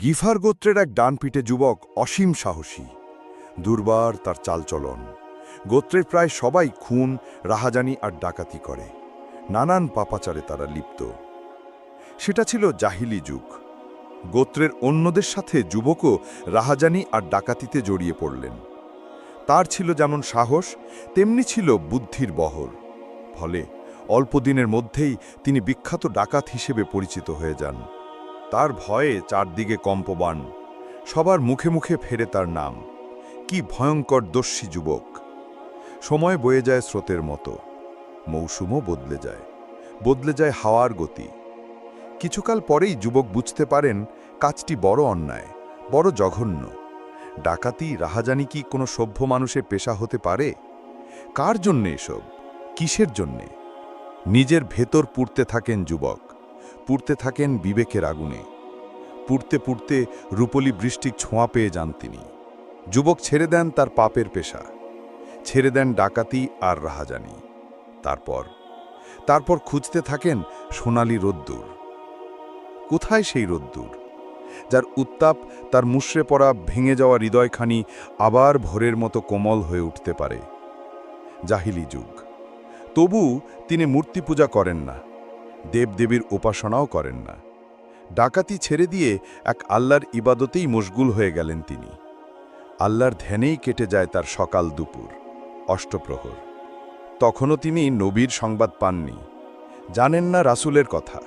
গিফার গোত্রের এক ডানপিটে যুবক অসীম সাহসী। দুর্বার তার চালচলন। গোত্রের প্রায় সবাই খুন, রাহাজানি আর ডাকাতি করে। নানান পাপাচারে তারা লিপ্ত। সেটা ছিল জাহিলি যুগ। গোত্রের অন্যদের সাথে যুবকও রাহাজানি আর ডাকাতিতে জড়িয়ে পড়লেন। তার ছিল যেমন সাহস, তেমনি ছিল বুদ্ধির বহর। ফলে অল্পদিনের মধ্যেই তিনি বিখ্যাত ডাকাত হিসেবে পরিচিত হয়ে যান। তার ভয়ে চারদিকে কম্পবান সবার মুখে মুখে ফেরে তার নাম। কি ভয়ঙ্কর দস্যি যুবক। সময় বয়ে যায় স্রোতের মতো। মৌসুমও বদলে যায়। বদলে যায় হাওয়ার গতি। কিছুকাল পরেই যুবক বুঝতে পারেন, কাজটি বড় অন্যায়, বড় জঘন্য। ডাকাতি, রাহাজানি কি কোনো সভ্য মানুষের পেশা হতে পারে? কার জন্যে এসব? কিসের জন্যে? নিজের ভেতর পুড়তে থাকেন যুবক। পুড়তে থাকেন বিবেকের আগুনে। পুড়তে পুড়তে রূপলি বৃষ্টির ছোঁয়া পেয়ে যান তিনি। যুবক ছেড়ে দেন তার পাপের পেশা। ছেড়ে দেন ডাকাতি আর রাহাজানি। তারপর তারপর খুঁজতে থাকেন সোনালি রোদ্দুর। কোথায় সেই রোদ্দুর? যার উত্তাপ, তার মুষড়ে পড়া ভেঙে যাওয়া হৃদয়খানি আবার ভোরের মতো কোমল হয়ে উঠতে পারে। জাহিলি যুগ। তবু তিনি মূর্তি পূজা করেন না। দেবদেবীর উপাসনাও করেন না। ডাকাতি ছেড়ে দিয়ে এক আল্লাহর ইবাদতেই মশগুল হয়ে গেলেন তিনি। আল্লাহর ধ্যানেই কেটে যায় তার সকাল দুপুর, অষ্টপ্রহর। তখনও তিনি নবীর সংবাদ পাননি। জানেন না রাসূলের কথা।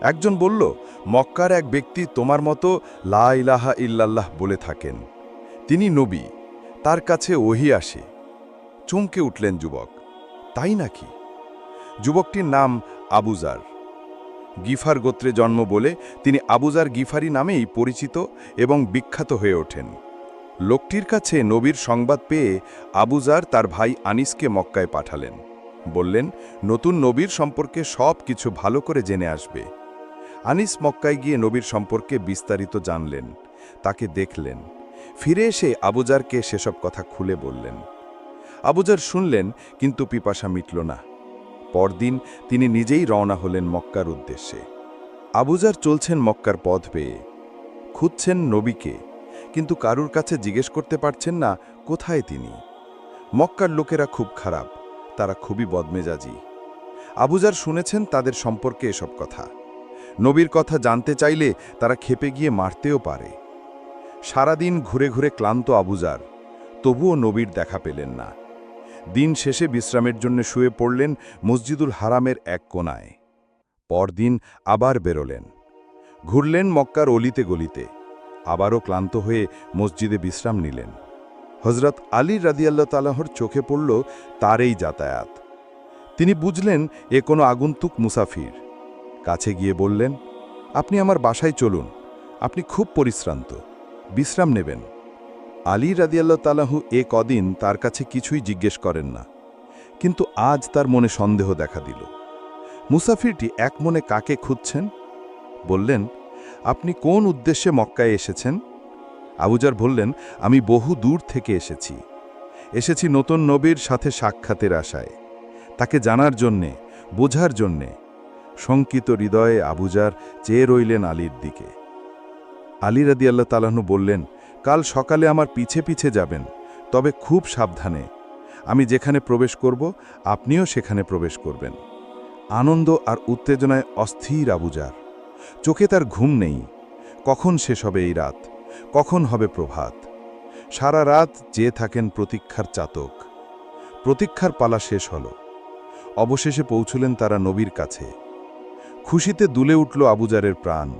একজন বলল, মক্কার এক ব্যক্তি তোমার মতো লা ইলাহা ইল্লাল্লাহ বলে থাকেন। তিনি নবী, তার কাছে ওহি আসে। চমকে উঠলেন যুবক। তাই নাকি? যুবকটির নাম আবুজার। গিফার গোত্রে জন্ম বলে তিনি আবুজার গিফারি নামেই পরিচিত এবং বিখ্যাত হয়ে ওঠেন। লোকটির কাছে নবীর সংবাদ পেয়ে আবুজার তার ভাই আনিসকে মক্কায় পাঠালেন। বললেন, নতুন নবীর সম্পর্কে সব কিছু ভালো করে জেনে আসবে। আনিস মক্কায় গিয়ে নবীর সম্পর্কে বিস্তারিত জানলেন। তাকে দেখলেন। ফিরে এসে আবুজারকে সেসব কথা খুলে বললেন। আবুজার শুনলেন, কিন্তু পিপাসা মিটল না। পরদিন তিনি নিজেই রওনা হলেন মক্কার উদ্দেশ্যে। আবুজার চলছেন মক্কার পথ পেয়ে। খুঁজছেন নবীকে, কিন্তু কারুর কাছে জিজ্ঞেস করতে পারছেন না কোথায় তিনি। মক্কার লোকেরা খুব খারাপ, তারা খুবই বদমেজাজি। আবুজার শুনেছেন তাদের সম্পর্কে এসব কথা। নবীর কথা জানতে চাইলে তারা খেপে গিয়ে মারতেও পারে। সারাদিন ঘুরে ঘুরে ক্লান্ত আবুজার, তবুও নবীর দেখা পেলেন না। দিন শেষে বিশ্রামের জন্য শুয়ে পড়লেন মসজিদুল হারামের এক কোনায়। পরদিন আবার বেরোলেন। ঘুরলেন মক্কার অলিতে গলিতে। আবারও ক্লান্ত হয়ে মসজিদে বিশ্রাম নিলেন। হজরত আলী রাদিয়াল্লাহ তালাহর চোখে পড়ল তার এই যাতায়াত। তিনি বুঝলেন এ কোনো আগন্তুক মুসাফির। কাছে গিয়ে বললেন, আপনি আমার বাসায় চলুন। আপনি খুব পরিশ্রান্ত। বিশ্রাম নেবেন। আলী রাদিয়াল্লাহ তালাহু এ কদিন তার কাছে কিছুই জিজ্ঞেস করেন না। কিন্তু আজ তার মনে সন্দেহ দেখা দিল। মুসাফিরটি এক মনে কাকে খুঁজছেন? বললেন, আপনি কোন উদ্দেশ্যে মক্কায় এসেছেন? আবুজার বললেন, আমি বহু দূর থেকে এসেছি। এসেছি নতুন নবীর সাথে সাক্ষাতের আশায়। তাকে জানার জন্যে, বোঝার জন্যে। শঙ্কিত হৃদয়ে আবুজার চেয়ে রইলেন আলীর দিকে। আলী রাদি আল্লাহ তালাহনু বললেন কাল সকালে আমার পিছে পিছে যাবেন, তবে খুব সাবধানে। আমি যেখানে প্রবেশ করব, আপনিও সেখানে প্রবেশ করবেন। আনন্দ আর উত্তেজনায় অস্থির আবুজার। চোখে তার ঘুম নেই। কখন শেষ হবে এই রাত? কখন হবে প্রভাত? সারা রাত যে থাকেন প্রতীক্ষার চাতক। প্রতীক্ষার পালা শেষ হল। অবশেষে পৌঁছলেন তারা নবীর কাছে। খুশিতে দুলে উঠল আবুজারের প্রাণ।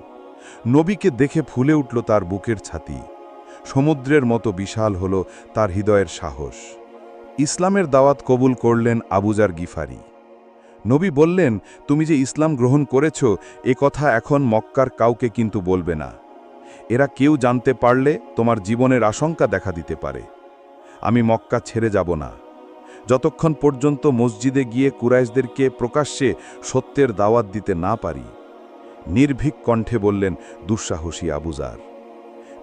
নবীকে দেখে ফুলে উঠল তার বুকের ছাতি। সমুদ্রের মতো বিশাল হল তার হৃদয়ের সাহস। ইসলামের দাওয়াত কবুল করলেন আবুজার গিফারি। নবী বললেন, তুমি যে ইসলাম গ্রহণ করেছ, এ কথা এখন মক্কার কাউকে কিন্তু বলবে না। এরা কেউ জানতে পারলে তোমার জীবনের আশঙ্কা দেখা দিতে পারে। আমি মক্কা ছেড়ে যাব না। যতক্ষণ পর্যন্ত মসজিদে গিয়ে কুরাইশদেরকে প্রকাশ্যে সত্যের দাওয়াত দিতে না পারি। নির্ভীক কণ্ঠে বললেন দুঃসাহসী আবুজার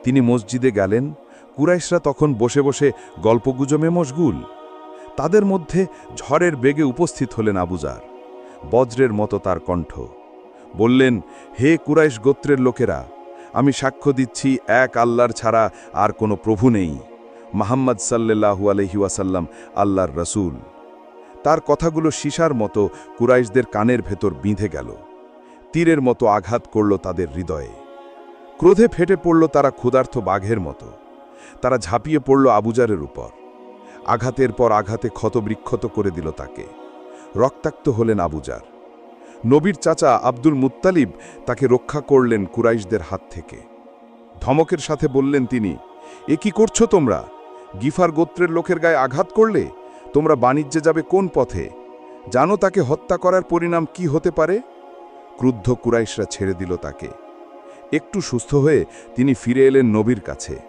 তিনি মসজিদে গেলেন, কুরাইশরা তখন বসে বসে গল্পগুজমে মশগুল। তাদের মধ্যে ঝড়ের বেগে উপস্থিত হলেন আবুজার বজ্রের মতো তার কণ্ঠ। বললেন, হে কুরাইশ গোত্রের লোকেরা, আমি সাক্ষ্য দিচ্ছি, এক আল্লাহর ছাড়া আর কোনো প্রভু নেই। মাহাম্মদ সাল্লাহু আলহি ওয়াসাল্লাম আল্লাহর রসুল। তার কথাগুলো সীসার মতো কুরাইশদের কানের ভেতর বিঁধে গেল। তীরের মতো আঘাত করল তাদের হৃদয়ে। ক্রোধে ফেটে পড়ল তারা ক্ষুধার্থ বাঘের মতো। তারা ঝাঁপিয়ে পড়ল আবুজারের উপর। আঘাতের পর আঘাতে ক্ষতবিক্ষত করে দিল তাকে। রক্তাক্ত হলেন আবুজার। নবীর চাচা আব্দুল মুত্তালিব তাকে রক্ষা করলেন কুরাইশদের হাত থেকে। ধমকের সাথে বললেন তিনি, এ কি করছ তোমরা? গিফার গোত্রের লোকের গায়ে আঘাত করলে? তোমরা বাণিজ্যে যাবে কোন পথে? জানো তাকে হত্যা করার পরিণাম কি হতে পারে? ক্রুদ্ধ কুরাইশরা ছেড়ে দিল তাকে। একটু সুস্থ হয়ে তিনি ফিরে এলেন নবীর কাছে।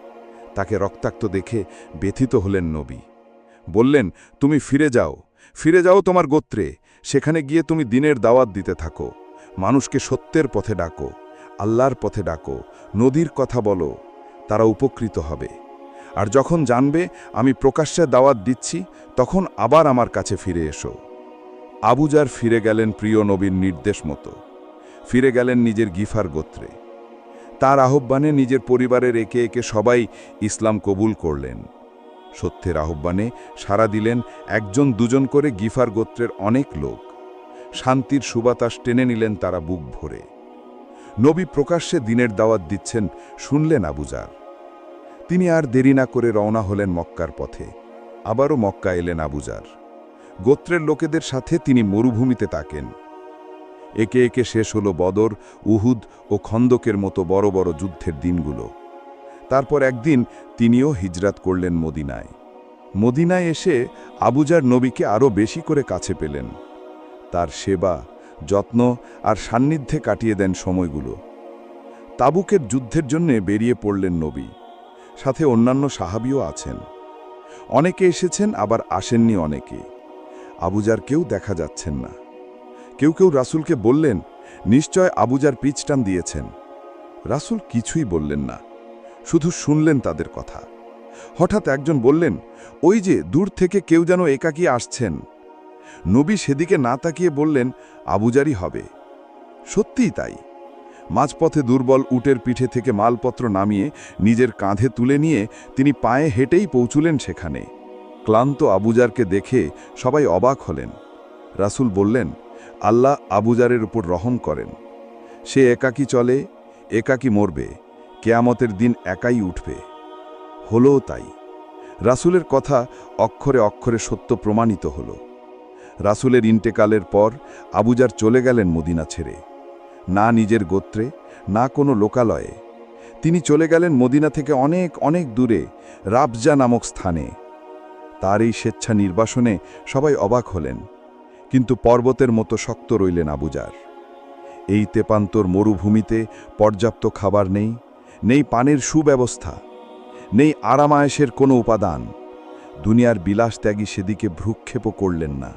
তাকে রক্তাক্ত দেখে ব্যথিত হলেন নবী। বললেন, তুমি ফিরে যাও। ফিরে যাও তোমার গোত্রে। সেখানে গিয়ে তুমি দিনের দাওয়াত দিতে থাকো। মানুষকে সত্যের পথে ডাকো, আল্লাহর পথে ডাকো, নদীর কথা বলো। তারা উপকৃত হবে। আর যখন জানবে, আমি প্রকাশ্যে দাওয়াত দিচ্ছি, তখন আবার আমার কাছে ফিরে এসো। আবুজার ফিরে গেলেন প্রিয় নবীর নির্দেশ মতো। ফিরে গেলেন নিজের গিফার গোত্রে। তার আহ্বানে নিজের পরিবারের একে একে সবাই ইসলাম কবুল করলেন। সত্যের আহ্বানে সাড়া দিলেন একজন দুজন করে গিফার গোত্রের অনেক লোক। শান্তির সুবাতাস টেনে নিলেন তারা বুক ভরে। নবী প্রকাশ্যে দিনের দাওয়াত দিচ্ছেন, শুনলেন আবুজার তিনি আর দেরি না করে রওনা হলেন মক্কার পথে। আবারও মক্কা এলেন আবুজার গোত্রের লোকেদের সাথে তিনি মরুভূমিতে তাকেন। একে একে শেষ হলো বদর, উহুদ ও খন্দকের মতো বড় বড় যুদ্ধের দিনগুলো। তারপর একদিন তিনিও হিজরাত করলেন মদিনায়। মদিনায় এসে আবুজার নবীকে আরও বেশি করে কাছে পেলেন। তার সেবা, যত্ন আর সান্নিধ্যে কাটিয়ে দেন সময়গুলো। তাবুকের যুদ্ধের জন্য বেরিয়ে পড়লেন নবী। সাথে অন্যান্য সাহাবিও আছেন। অনেকে এসেছেন, আবার আসেননি অনেকে। আবুজার কেউ দেখা যাচ্ছেন না। কেউ কেউ রাসুলকে বললেন, নিশ্চয় আবুজার পিচটান দিয়েছেন। রাসুল কিছুই বললেন না, শুধু শুনলেন তাদের কথা। হঠাৎ একজন বললেন, ওই যে, দূর থেকে কেউ যেন একাকী আসছেন। নবী সেদিকে না তাকিয়ে বললেন, আবুজারই হবে। সত্যিই তাই। মাঝপথে দুর্বল উটের পিঠে থেকে মালপত্র নামিয়ে নিজের কাঁধে তুলে নিয়ে তিনি পায়ে হেঁটেই পৌঁছুলেন সেখানে। ক্লান্ত আবুজারকে দেখে সবাই অবাক হলেন। রাসুল বললেন আল্লাহ আবুজারের উপর রহম করেন। সে একাকী চলে, একাকী মরবে, কেয়ামতের দিন একাই উঠবে। হলোও তাই। রাসুলের কথা অক্ষরে অক্ষরে সত্য প্রমাণিত হল। রাসুলের ইন্টেকালের পর আবুজার চলে গেলেন মদিনা ছেড়ে। না নিজের গোত্রে, না কোনো লোকালয়ে। তিনি চলে গেলেন মদিনা থেকে অনেক অনেক দূরে, রাবজা নামক স্থানে। তার এই স্বেচ্ছা নির্বাসনে সবাই অবাক হলেন। কিন্তু পর্বতের মতো শক্ত রইলেন আবুজার এই তেপান্তর মরুভূমিতে পর্যাপ্ত খাবার নেই নেই পানের সুব্যবস্থা, নেই আরামায়েশের কোনো উপাদান। দুনিয়ার বিলাস ত্যাগী সেদিকে ভ্রুক্ষেপও করলেন না।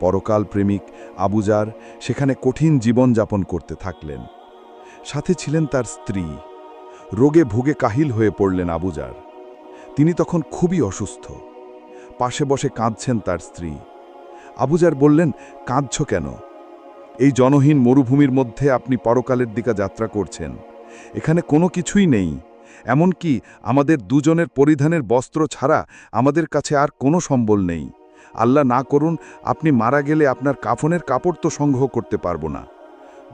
পরকাল প্রেমিক আবুজার সেখানে কঠিন জীবন যাপন করতে থাকলেন। সাথে ছিলেন তার স্ত্রী। রোগে ভুগে কাহিল হয়ে পড়লেন আবুজার তিনি তখন খুবই অসুস্থ। পাশে বসে কাঁদছেন তার স্ত্রী। আবুজার বললেন, কাঁদছ কেন? এই জনহীন মরুভূমির মধ্যে আপনি পরকালের দিকে যাত্রা করছেন। এখানে কোনো কিছুই নেই। এমনকি আমাদের দুজনের পরিধানের বস্ত্র ছাড়া আমাদের কাছে আর কোনো সম্বল নেই। আল্লাহ না করুন, আপনি মারা গেলে আপনার কাফনের কাপড় তো সংগ্রহ করতে পারব না।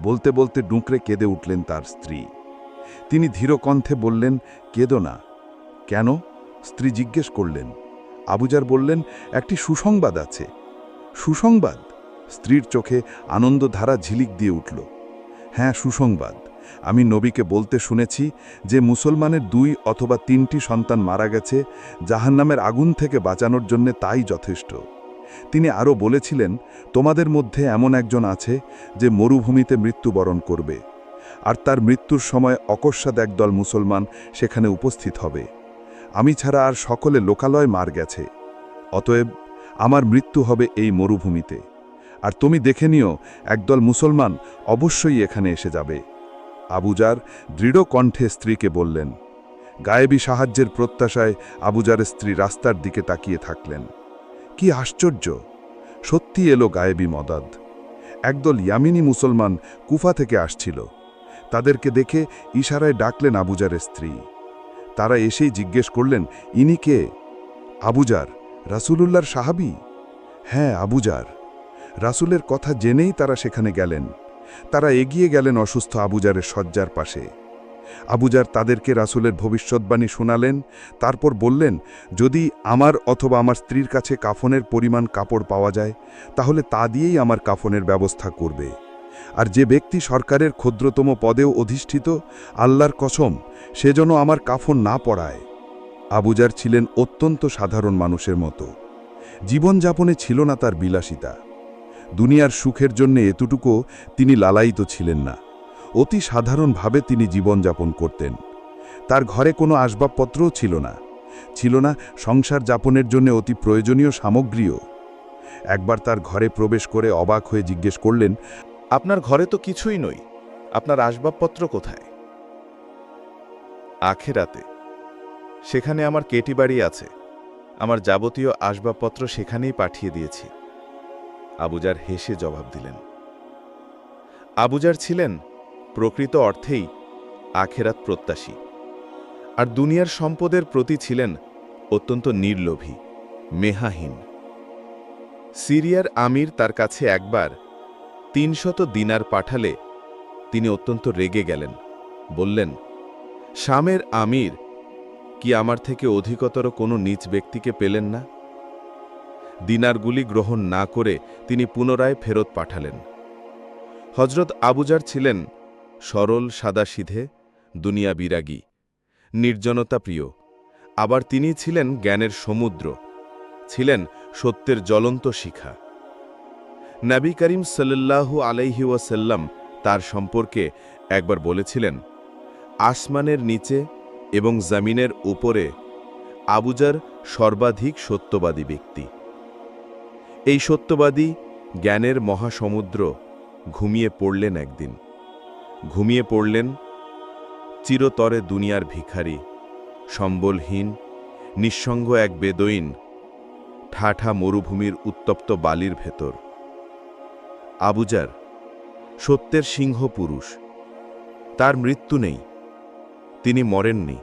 বলতে বলতে ডুঁকরে কেঁদে উঠলেন তার স্ত্রী। তিনি ধীরকণ্ঠে বললেন, কেঁদো না। কেন? স্ত্রী জিজ্ঞেস করলেন। আবুজার বললেন, একটি সুসংবাদ আছে। সুসংবাদ। স্ত্রীর চোখে আনন্দধারা ঝিলিক দিয়ে উঠল। হ্যাঁ সুসংবাদ। আমি নবীকে বলতে শুনেছি যে মুসলমানের দুই অথবা তিনটি সন্তান মারা গেছে, জাহান্নামের আগুন থেকে বাঁচানোর জন্য তাই যথেষ্ট। তিনি আরও বলেছিলেন, তোমাদের মধ্যে এমন একজন আছে যে মরুভূমিতে মৃত্যুবরণ করবে। আর তার মৃত্যুর সময় অকস্মাৎ একদল মুসলমান সেখানে উপস্থিত হবে। আমি ছাড়া আর সকলে লোকালয় মার গেছে। অতএব আমার মৃত্যু হবে এই মরুভূমিতে। আর তুমি দেখে নিও, একদল মুসলমান অবশ্যই এখানে এসে যাবে। আবুজার দৃঢ় কণ্ঠে স্ত্রীকে বললেন, গায়েবী সাহায্যের প্রত্যাশায় আবুজারের স্ত্রী রাস্তার দিকে তাকিয়ে থাকলেন। কি আশ্চর্য! সত্যি এলো গায়েবী মদাদ। একদল ইয়ামিনী মুসলমান কুফা থেকে আসছিল। তাদেরকে দেখে ইশারায় ডাকলেন আবুজারের স্ত্রী। তারা এসেই জিজ্ঞেস করলেন, ইনি কে? আবুজার। রাসূলুল্লাহর সাহাবী? হ্যাঁ আবুজার রাসূলের কথা জেনেই তারা সেখানে গেলেন। তারা এগিয়ে গেলেন অসুস্থ আবুজারের শয্যার পাশে। আবুজার তাদেরকে রাসূলের ভবিষ্যৎবাণী শোনালেন, তারপর বললেন, যদি আমার অথবা আমার স্ত্রীর কাছে কাফনের পরিমাণ কাপড় পাওয়া যায়, তাহলে তা দিয়েই আমার কাফনের ব্যবস্থা করবে। আর যে ব্যক্তি সরকারের ক্ষুদ্রতম পদেও অধিষ্ঠিত, আল্লাহর কসম, সে যেন আমার কাফন না পড়ায়। আবুজার ছিলেন অত্যন্ত সাধারণ মানুষের মতো। জীবনযাপনে ছিল না তার বিলাসিতা। দুনিয়ার সুখের জন্য এতটুকু তিনি লালায়িত ছিলেন না। অতি সাধারণভাবে তিনি জীবনযাপন করতেন। তার ঘরে কোনো আসবাবপত্রও ছিল না। ছিল না সংসার যাপনের জন্য অতি প্রয়োজনীয় সামগ্রীও। একবার তার ঘরে প্রবেশ করে অবাক হয়ে জিজ্ঞেস করলেন, আপনার ঘরে তো কিছুই নই। আপনার আসবাবপত্র কোথায়? আখেরাতে। সেখানে আমার কেটি বাড়ি আছে। আমার যাবতীয় আসবাবপত্র সেখানেই পাঠিয়ে দিয়েছি। আবুজার হেসে জবাব দিলেন। আবুজার ছিলেন প্রকৃত অর্থেই আখেরাত প্রত্যাশী। আর দুনিয়ার সম্পদের প্রতি ছিলেন অত্যন্ত নির্লোভী, মেহাহীন। সিরিয়ার আমির তার কাছে একবার তিনশত দিনার পাঠালে তিনি অত্যন্ত রেগে গেলেন। বললেন, শামের আমির কি আমার থেকে অধিকতর কোনো নিচ ব্যক্তিকে পেলেন না? দিনারগুলি গ্রহণ না করে তিনি পুনরায় ফেরত পাঠালেন। হজরত আবুজার ছিলেন সরল, সাদাসিধে, দুনিয়া বিরাগী, নির্জনতা প্রিয়। আবার তিনি ছিলেন জ্ঞানের সমুদ্র, ছিলেন সত্যের জ্বলন্ত শিখা। নবী করিম সাল্লাল্লাহু আলাইহি ওয়াসাল্লাম তার সম্পর্কে একবার বলেছিলেন, আসমানের নিচে এবং জমিনের উপরে আবুজার সর্বাধিক সত্যবাদী ব্যক্তি। এই সত্যবাদী জ্ঞানের মহাসমুদ্র ঘুমিয়ে পড়লেন একদিন। ঘুমিয়ে পড়লেন চিরতরে দুনিয়ার ভিখারি, সম্বলহীন, নিঃসঙ্গ এক বেদইন, ঠাঠা মরুভূমির উত্তপ্ত বালির ভেতর। আবুজার সত্যের সিংহ পুরুষ তার মৃত্যু নেই। তিনি মরেননি।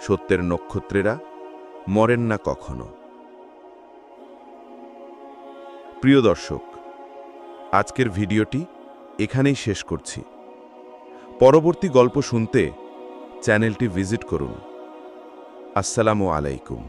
সত্যের নক্ষত্রেরা মরেন না কখনো। প্রিয় দর্শক, আজকের ভিডিওটি এখানেই শেষ করছি। পরবর্তী গল্প শুনতে চ্যানেলটি ভিজিট করুন। আসসালামু আলাইকুম।